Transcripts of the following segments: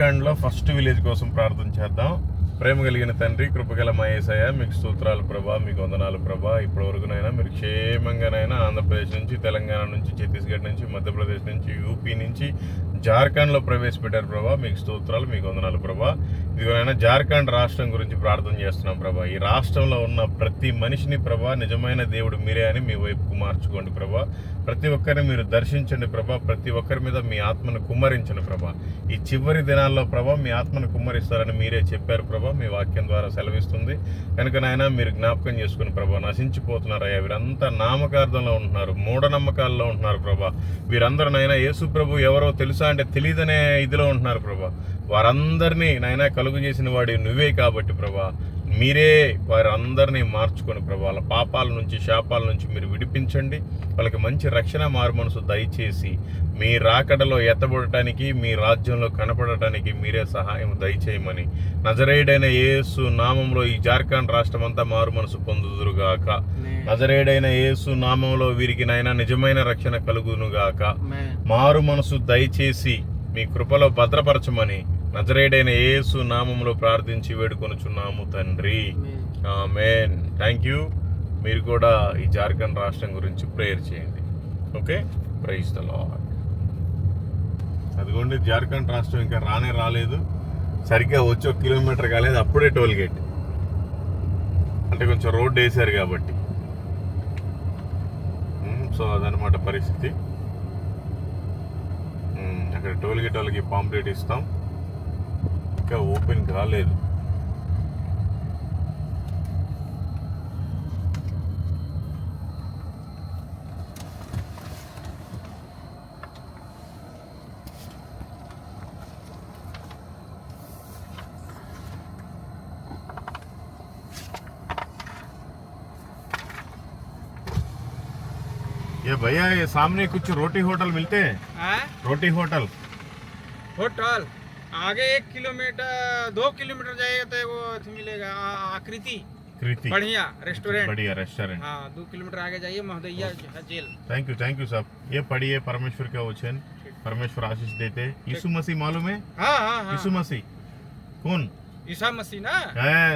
లో first village కోసం ప్రార్థన చేద్దాం. ప్రేమ కలిగిన తండ్రి కృపగల మహేశయ్య మీకు సూత్రాలు ప్రభా మీకు వందనాలు ప్రభా. ఇప్పటి వరకునైనా మీరు క్షేమంగానైనా ఆంధ్రప్రదేశ్ నుంచి తెలంగాణ నుంచి ఛత్తీస్గఢ్ నుంచి మధ్యప్రదేశ్ నుంచి యూపీ నుంచి జార్ఖండ్లో ప్రవేశపెట్టారు ప్రభా. మీకు స్తోత్రాలు మీకు వందనాలు ప్రభా. ఇదిగోనైనా జార్ఖండ్ రాష్ట్రం గురించి ప్రార్థన చేస్తున్నాం ప్రభా. ఈ రాష్ట్రంలో ఉన్న ప్రతి మనిషిని ప్రభా నిజమైన దేవుడు మీరే అని మీ వైపుకు మార్చుకోండి ప్రభా. ప్రతి ఒక్కరిని మీరు దర్శించండి ప్రభా. ప్రతి ఒక్కరి మీద మీ ఆత్మను కుమ్మరించండి ప్రభా. ఈ చివరి దినాల్లో ప్రభా మీ ఆత్మను కుమ్మరిస్తారని మీరే చెప్పారు ప్రభా. మీ వాక్యం ద్వారా సెలవిస్తుంది. కనుక నాయన మీరు జ్ఞాపకం చేసుకుని ప్రభా నశించిపోతున్నారయ్యా వీరంతా నామకార్థంలో ఉంటున్నారు మూఢనమ్మకాల్లో ఉంటున్నారు ప్రభా. వీరందరూ నాయన యేసు ప్రభు ఎవరో తెలుసా అంటే తెలియదనే ఇదిలో ఉంటున్నారు ప్రభా. వారందరినీ నాయన కలుగు చేసిన వాడి నువ్వే కాబట్టి ప్రభా. మీరే వారందరినీ మార్చుకొని ప్రభా వాళ్ళ పాపాల నుంచి శాపాల నుంచి మీరు విడిపించండి. వాళ్ళకి మంచి రక్షణ మారు మనసు దయచేసి మీ రాకడలో ఎత్తబడటానికి మీ రాజ్యంలో కనపడటానికి మీరే సహాయం దయచేయమని నజరేయుడైన ఏసు నామంలో ఈ జార్ఖండ్ రాష్ట్రం అంతా మారు మనసు పొందుదురుగాక. నజరేయుడైన యేసు నామంలో వీరికి నాయన నిజమైన రక్షణ కలుగునుగాక. మారు మనసు దయచేసి మీ కృపలో భద్రపరచమని నజరేయుడైన యేసు నామంలో ప్రార్థించి వేడుకొనుచున్నాము తండ్రి. ఆమెన్ థ్యాంక్ యూ మీరు కూడా ఈ జార్ఖండ్ రాష్ట్రం గురించి ప్రేయర్ చేయండి. ఓకే ప్రైజ్ ద లార్డ్ అదిగోండి జార్ఖండ్ రాష్ట్రం ఇంకా రానే రాలేదు. సరిగ్గా వచ్చి ఒక కిలోమీటర్ కాలేదు అప్పుడే టోల్ గేట్. అంటే కొంచెం రోడ్ వేసారు కాబట్టి. సో అదనమాట పరిస్థితి అక్కడ టోల్గేట్ వాళ్ళకి పాంప్లెట్ ఇస్తాం. ఇంకా ఓపెన్ కాలేదు. ये भैया ये सामने कुछ रोटी होटल मिलते हैं। हाँ? रोटी होटल। होटल? आगे एक किलोमीटर दो किलोमीटर जाएगा तो वो मिलेगा। आकृति। कृति। बढ़िया रेस्टोरेंट बढ़िया रेस्टोरेंट हाँ दो किलोमीटर आगे जाइए महोदया jail. Thank you thank you साहब ये पढ़िए परमेश्वर का वचन। परमेश्वर आशीष देते यीशु मसीह मालूम है? हाँ हाँ हाँ। यीशु मसीह। कौन? ईसा मसीह ना?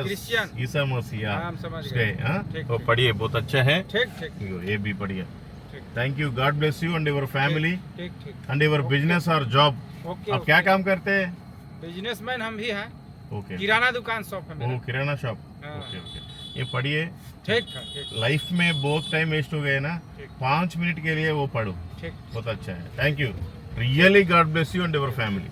क्रिश्चियन। ईसा मसीह हाँ, हम समझ गए। हाँ? तो पढ़िए बहुत अच्छा है। ठीक ठीक। ये भी ठीक thank you God bless you and your family and your business और जॉब आप क्या काम करते हैं? बिजनेसमैन हम भी हैं। ओके किराना दुकान शॉप है मेरा। किराना शॉप। ओके ओके ये पढ़िए। ठीक है लाइफ में बहुत टाइम वेस्ट हो गए ना। पाँच पाँच मिनट के लिए वो पढ़ो। ठीक। बहुत अच्छा है। Thank you really God bless you and your family